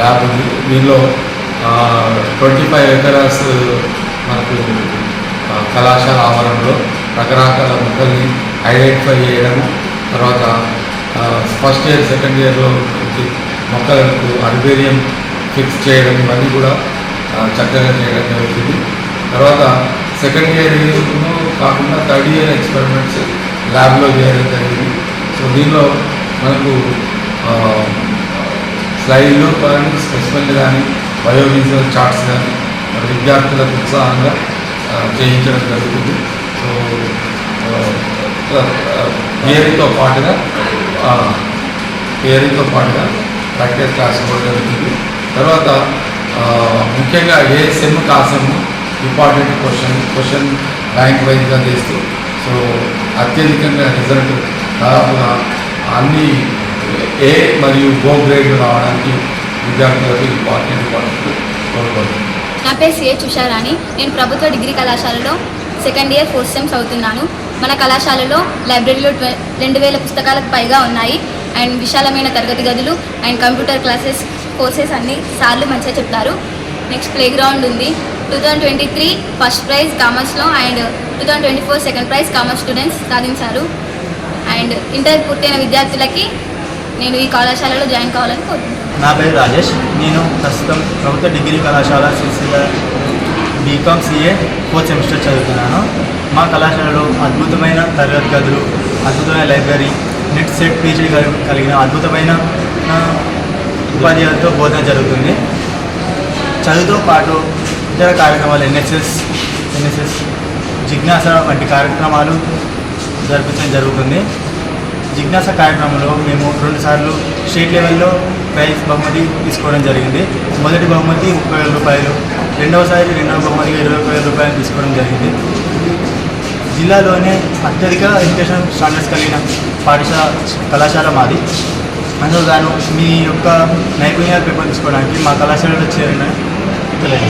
Lab ఉంది దీనిలో twenty five acres మనకు కళాశాల ఆవరణలో రకరకాల మొక్కల్ని ఐడెంటిఫై చేయడము తర్వాత ఫస్ట్ ఇయర్ సెకండ్ ఇయర్లో మొక్కలకు అర్బేరియం ఫిక్స్ చేయడం ఇవన్నీ కూడా చక్కగా చేయడం జరుగుతుంది. తర్వాత సెకండ్ ఇయర్ కాకుండా థర్డ్ ఇయర్ ఎక్స్పెరిమెంట్స్ ల్యాబ్లో చేయడం జరిగింది. సో దీనిలో మనకు స్లైడ్లు కానీ స్పెసిమెన్లు కానీ బయోవిజువల్ చార్ట్స్ కానీ మరి విద్యార్థులకు ఉత్సాహంగా చేయించడం జరుగుతుంది. సో థియరీతో పాటుగా థియరీతో పాటుగా ప్రాక్టీస్ క్లాస్ కూడా జరుగుతుంది. తర్వాత ముఖ్యంగా ఏ సెమ్ కాసెమ్ ఇంపార్టెంట్ క్వశ్చన్ క్వశ్చన్ ర్యాంక్ వైజ్గా చేస్తూ సో అత్యధికంగా రిజల్ట్ దాదాపుగా అన్ని ఏ మరియు గో గ్రేడ్లు రావడానికి విద్యార్థులకు ఇంపార్టెంట్ ఇంపార్టెంట్ నా పేరు సిఏ చుషారాణి నేను ప్రభుత్వ డిగ్రీ కళాశాలలో సెకండ్ ఇయర్ ఫోర్త్ సెమ్ చదువుతున్నాను. మన కళాశాలలో లైబ్రరీలో రెండు వేల పుస్తకాలకు పైగా ఉన్నాయి. అండ్ విశాలమైన తరగతి గదులు అండ్ కంప్యూటర్ క్లాసెస్ కోర్సెస్ అన్ని సార్లు మంచిగా చెప్తారు. నెక్స్ట్ ప్లే గ్రౌండ్ ఉంది. Two thousand twenty three first prize కామర్స్లో and two thousand twenty four second prize commerce students సాధించారు. అండ్ ఇంటర్ పూర్తయిన విద్యార్థులకి నేను ఈ కళాశాలలో జాయిన్ కావాలని కోరుకుంటున్నాను. నా పేరు రాజేష్. నేను ప్రస్తుతం ప్రభుత్వ డిగ్రీ కళాశాల Sircilla BCom CA fourth semester చదువుతున్నాను. మా కళాశాలలో అద్భుతమైన తరగతి గదులు అద్భుతమైన లైబ్రరీ నెట్ సెట్ పీజీ కలిగిన అద్భుతమైన ఉపాధ్యాయులతో బోధన జరుగుతుంది. చదువుతో పాటు ఇతర కార్యక్రమాలు ఎన్ఎస్ఎస్ ఎన్ఎస్ఎస్ జిజ్ఞాస వంటి కార్యక్రమాలు జరిపించడం జరుగుతుంది. జిజ్ఞాస కార్యక్రమంలో మేము రెండుసార్లు స్టేట్ లెవెల్లో ప్రైజ్ బహుమతి తీసుకోవడం జరిగింది. మొదటి బహుమతి ముప్పై వేల రూపాయలు రెండవసారి రెండవ బహుమతిగా ఇరవై ఒక వేల రూపాయలు తీసుకోవడం జరిగింది. జిల్లాలోనే అత్యధిక ఎడ్యుకేషన్ స్టాండర్డ్స్ కలిగిన పాఠశాల కళాశాల మాది. అందులో గాను మీ యొక్క నైపుణ్యాలు పెంపొందించుకోవడానికి మా కళాశాలలో చేరిన తెలియదు